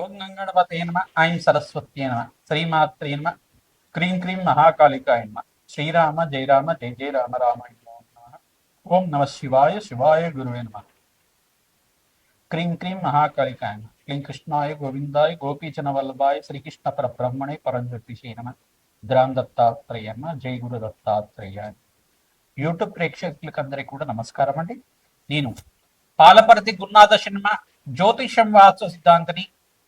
ఓం గంగణపతే నమ. ఐం సరస్వత్యే నమ. శ్రీమాత్రే నమ. క్రీం క్రీం మహాకాళికాయ నమ. శ్రీరామ జయరామ జయ జయ రామ రామాయ ఓం నమ శివాయ శివాయ గురువే నమ. క్రీం క్రీం మహాకాళికాయ నమ. క్లీం కృష్ణాయ గోవిందాయ గోపీచన వల్లభాయ శ్రీకృష్ణ పరబ్రహ్మణే పరంజ్యోతిషే నమ. ద్రామ్ దత్తాత్రేయ నమ. జై గురు దత్తాత్రేయ యూట్యూబ్ ప్రేక్షకులకు అందరికీ కూడా నమస్కారం అండి నేను పాలపరతి గురునాథ శర్మ జ్యోతిషం వాస్తు సిద్ధాంతిని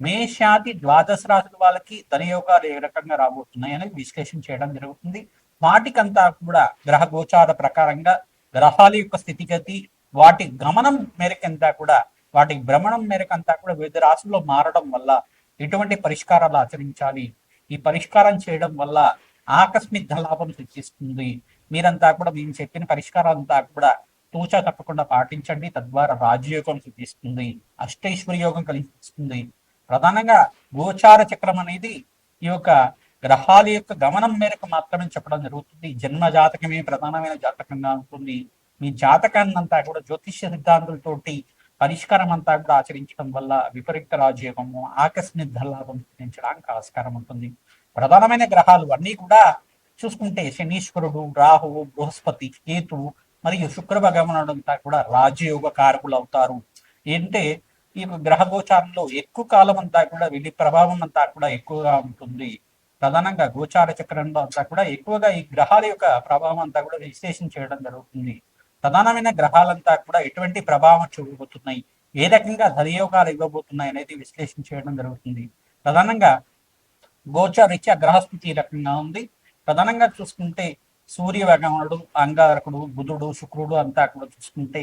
మేషాది ద్వాదశ రాశుల వాళ్ళకి ధనయోగాలు ఏ రకంగా రాబోతున్నాయి అనేది విశ్లేషణ చేయడం జరుగుతుంది. వాటికంతా కూడా గ్రహ గోచార ప్రకారంగా గ్రహాల యొక్క స్థితిగతి వాటి గమనం మేరకంతా కూడా వాటి భ్రమణం మేరకంతా కూడా వివిధ రాశుల్లో మారడం వల్ల ఎటువంటి పరిష్కారాలు ఆచరించాలి? ఈ పరిష్కారం చేయడం వల్ల ఆకస్మిక లాభం సృష్టిస్తుంది. మీరంతా కూడా మేము చెప్పిన పరిష్కారాలంతా కూడా తూచా తప్పకుండా పాటించండి. తద్వారా రాజయోగం సృష్టిస్తుంది అష్టైశ్వర్య యోగం కలిగిస్తుంది ప్రధానంగా గోచార చక్రం అనేది ఈ యొక్క గ్రహాల యొక్క గమనం మేరకు మాత్రమే చెప్పడం జరుగుతుంది. జన్మ జాతకమే ప్రధానమైన జాతకంగా ఉంటుంది. మీ జాతకాన్ని అంతా కూడా జ్యోతిష్య సిద్ధాంతులతోటి పరిష్కారం అంతా కూడా ఆచరించడం వల్ల విపరీత రాజయోగము ఆకస్మిక ధనలాభం సిద్ధించడానికి ఆస్కారం ఉంటుంది. ప్రధానమైన గ్రహాలు అన్నీ కూడా చూసుకుంటే శనీశ్వరుడు రాహువు బృహస్పతి కేతువు మరియు శుక్ర భగవానుడు అంతా కూడా రాజయోగ కారకులు అవుతారు. ఏంటంటే ఈ గ్రహ గోచారంలో ఎక్కువ కాలం అంతా కూడా వీటి ప్రభావం అంతా కూడా ఎక్కువగా ఉంటుంది. ప్రధానంగా గోచార చక్రంలో అంతా కూడా ఎక్కువగా ఈ గ్రహాల యొక్క ప్రభావం అంతా కూడా విశ్లేషణ చేయడం జరుగుతుంది. ప్రధానమైన గ్రహాలంతా కూడా ఎటువంటి ప్రభావం చూపబోతున్నాయి? ఏ రకంగా ధనయోగాలు ఇవ్వబోతున్నాయి అనేది విశ్లేషణ చేయడం జరుగుతుంది. ప్రధానంగా గోచారీత్యా గ్రహస్థితి రకంగా ఉంది. ప్రధానంగా చూసుకుంటే సూర్య భగవానుడు అంగారకుడు బుధుడు శుక్రుడు అంతా కూడా చూసుకుంటే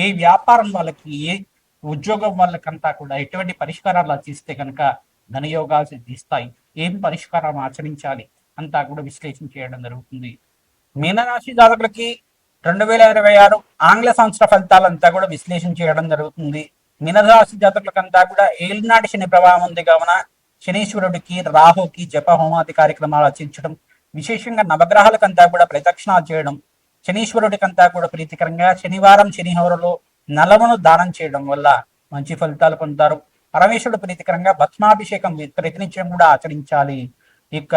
ఏ వ్యాపారం వాళ్ళకి ఏ ఉద్యోగం వాళ్ళకంతా కూడా ఎటువంటి పరిష్కారాలు ఆచిస్తే కనుక ధనయోగాలు సిద్ధిస్తాయి. ఏం పరిష్కారం ఆచరించాలి అంతా కూడా విశ్లేషణ చేయడం జరుగుతుంది. మీనరాశి జాతకులకి రెండు వేల ఇరవై ఆరు ఆంగ్ల సంవత్సర ఫలితాలంతా కూడా విశ్లేషణ చేయడం జరుగుతుంది. మీనరాశి జాతకులకంతా కూడా ఏలినాటి శని ప్రభావం ఉంది కావున శనీశ్వరుడికి రాహుకి జప హోమాది కార్యక్రమాలు ఆచరించడం విశేషంగా నవగ్రహాలకంతా కూడా ప్రదక్షిణాలు చేయడం శనీశ్వరుడికంతా కూడా ప్రీతికరంగా శనివారం శనిహోరలో నలమును దానం చేయడం వల్ల మంచి ఫలితాలు పొందుతారు. పరమేశ్వరుడు ప్రీతికరంగా భస్మాభిషేకం ప్రతినిత్యం కూడా ఆచరించాలి. ఇక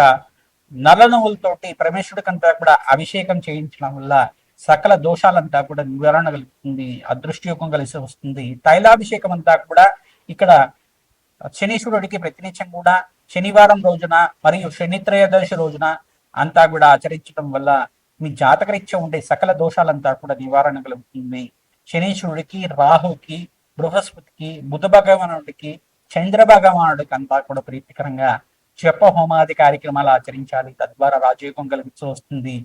నల్ల నువ్వులతోటి పరమేశ్వరుడికంతా కూడా అభిషేకం చేయించడం వల్ల సకల దోషాలంతా కూడా నివారణ కలుగుతుంది అదృష్టయోగం కలిసి వస్తుంది. తైలాభిషేకం అంతా కూడా ఇక్కడ శనీశ్వరుడికి ప్రతినిత్యం కూడా శనివారం రోజున మరియు శని త్రయోదశి రోజున అంతా కూడా ఆచరించడం వల్ల మీ జాతకరీత్యా ఉండే సకల దోషాలంతా కూడా నివారణ కలుగుతుంది శనీశ్వరుడికి రాహుకి బృహస్పతికి బుధ భగవానుడికి చంద్ర భగవానుడికి అంతా కూడా ప్రీతికరంగా జప హోమాది కార్యక్రమాలు ఆచరించాలి. తద్వారా రాజయోగం కలిగించి వస్తుంది.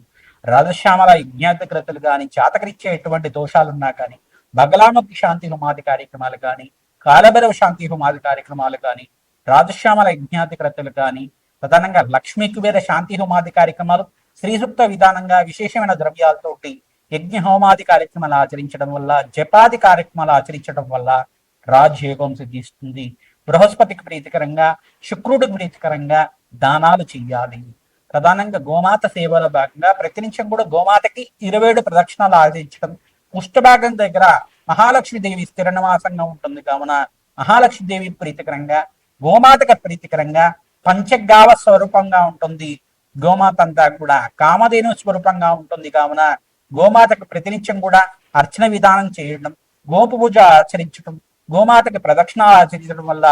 రథశ్యామల యజ్ఞాతకృతులు కానీ జాతకరీత్యా ఎటువంటి దోషాలున్నా కానీ బగలాముఖి శాంతి హోమాది కార్యక్రమాలు కానీ కాలభైరవ శాంతి హోమాది కార్యక్రమాలు కానీ రాజశ్యామల యజ్ఞాతికృతులు కానీ ప్రధానంగా లక్ష్మీ కుబేర శాంతి హోమాది కార్యక్రమాలు శ్రీసూక్త విధానంగా విశేషమైన ద్రవ్యాలతోటి యజ్ఞ హోమాది కార్యక్రమాలు ఆచరించడం వల్ల జపాది కార్యక్రమాలు ఆచరించడం వల్ల రాజయోగం సిద్ధిస్తుంది. బృహస్పతికి ప్రీతికరంగా శుక్రుడికి ప్రీతికరంగా దానాలు చెయ్యాలి. ప్రధానంగా గోమాత సేవలో భాగంగా ప్రతినిత్యం కూడా గోమాతకి ఇరవై ఏడు ప్రదక్షిణాలు ఆచరించడం. ఉష్ఠభాగం దగ్గర మహాలక్ష్మీదేవి స్థిర ఉంటుంది. కావున మహాలక్ష్మీదేవి ప్రీతికరంగా గోమాతక ప్రీతికరంగా పంచగావ స్వరూపంగా ఉంటుంది. గోమాత అంతా కూడా కామధేను స్వరూపంగా ఉంటుంది. కావున గోమాతకు ప్రతినిత్యం కూడా అర్చన విధానం చేయడం గోపు పూజ ఆచరించడం గోమాతకి ప్రదక్షిణాలు ఆచరించడం వల్ల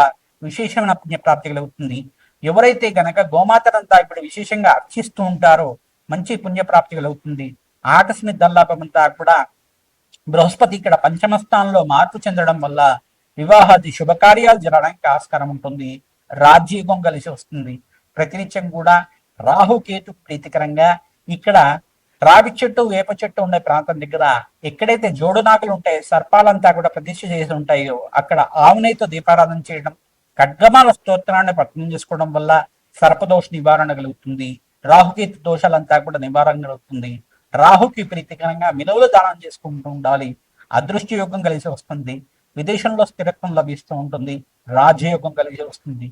విశేషమైన పుణ్యప్రాప్తి కలుగుతుంది. ఎవరైతే గనక గోమాతనంతా ఇప్పుడు విశేషంగా అర్చిస్తూ ఉంటారో మంచి పుణ్యప్రాప్తి కలుగుతుంది. ఆకస్మిక దల్లాపమంతా కూడా బృహస్పతి ఇక్కడ పంచమ స్థానంలో మార్పు చెందడం వల్ల వివాహాది శుభకార్యాలు జరగడానికి ఆస్కారం ఉంటుంది. రాజ్యయుగం కలిసి వస్తుంది. ప్రతినిత్యం కూడా రాహుకేతు ప్రీతికరంగా ఇక్కడ రావి చెట్టు వేప చెట్టు ఉండే ప్రాంతం దగ్గర ఎక్కడైతే జోడునాకులు ఉంటాయో సర్పాలంతా కూడా ప్రతిష్ఠ చేసి ఉంటాయో అక్కడ ఆవునైతో దీపారాధన చేయడం ఖడ్గమాల స్తోత్రాన్ని పఠనం చేసుకోవడం వల్ల సర్పదోష నివారణ కలుగుతుంది. రాహుకేతు దోషాలంతా కూడా నివారణ కలుగుతుంది. రాహుకి ప్రీతికరంగా మినువులు దానం చేసుకుంటూ ఉండాలి. అదృష్ట యోగం కలిసి వస్తుంది. విదేశంలో స్థిరత్వం లభిస్తూ ఉంటుంది. రాజయోగం కలిసి వస్తుంది.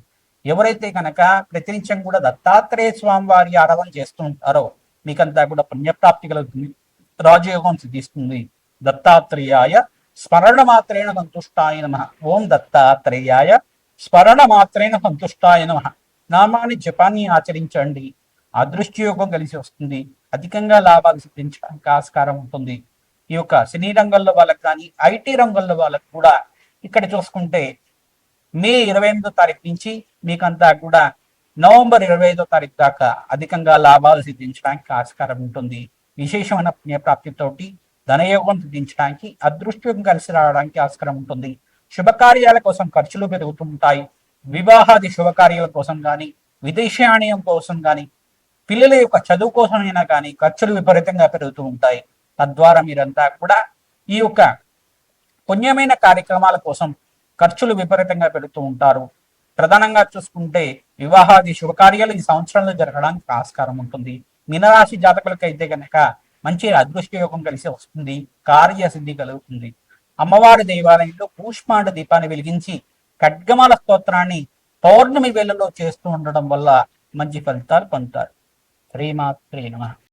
ఎవరైతే కనుక ప్రతినిత్యం కూడా దత్తాత్రేయ స్వామి వారి ఆరాధన చేస్తూ ఉంటారో మీకంతా కూడా పుణ్యప్రాప్తి కలుగుతుంది. రాజయోగం సిద్ధిస్తుంది. దత్తాత్రేయాయ స్మరణ మాత్రేణ సంతుష్టాయ నమ. ఓం దత్తాత్రేయాయ స్మరణ మాత్రేణ సంతుష్టాయ నమ. నామాన్ని జపాన్ని ఆచరించండి. అదృష్టయోగం కలిసి వస్తుంది. అధికంగా లాభాలు సిద్ధించడానికి ఆస్కారం ఉంటుంది. ఈ యొక్క సినీ రంగంలో వాళ్ళకి కానీ ఐటీ రంగంలో వాళ్ళకి కూడా ఇక్కడ చూసుకుంటే మే ఇరవై ఎనిమిదో తారీఖు నుంచి మీకంతా కూడా నవంబర్ ఇరవై ఐదో తారీఖు దాకా అధికంగా లాభాలు సిద్ధించడానికి ఆస్కారం ఉంటుంది. విశేషమైన పుణ్యప్రాప్తితోటి ధనయోగం సిద్ధించడానికి అదృష్టం కలిసి రావడానికి ఆస్కారం ఉంటుంది. శుభకార్యాల కోసం ఖర్చులు పెరుగుతుంటాయి. వివాహాది శుభకార్యాల కోసం కానీ విదేశాణయం కోసం కానీ పిల్లల యొక్క చదువు కోసమైనా కానీ ఖర్చులు విపరీతంగా పెరుగుతూ ఉంటాయి. తద్వారా మీరంతా కూడా ఈ యొక్క పుణ్యమైన కార్యక్రమాల కోసం ఖర్చులు విపరీతంగా పెడుతూ ఉంటారు. ప్రధానంగా చూసుకుంటే వివాహాది శుభకార్యాలు ఈ సంవత్సరంలో జరగడానికి ఆస్కారం ఉంటుంది. మీనరాశి జాతకులకు అయితే గనక మంచి అదృష్ట యోగం కలిసి వస్తుంది. కార్యసిద్ధి కలుగుతుంది. అమ్మవారి దేవాలయంలో కూష్మాండ దీపాన్ని వెలిగించి ఖడ్గమాల స్తోత్రాన్ని పౌర్ణమి వేళలో చేస్తూ ఉండడం వల్ల మంచి ఫలితాలు పొందుతారు. శ్రీమాత్రే నమ.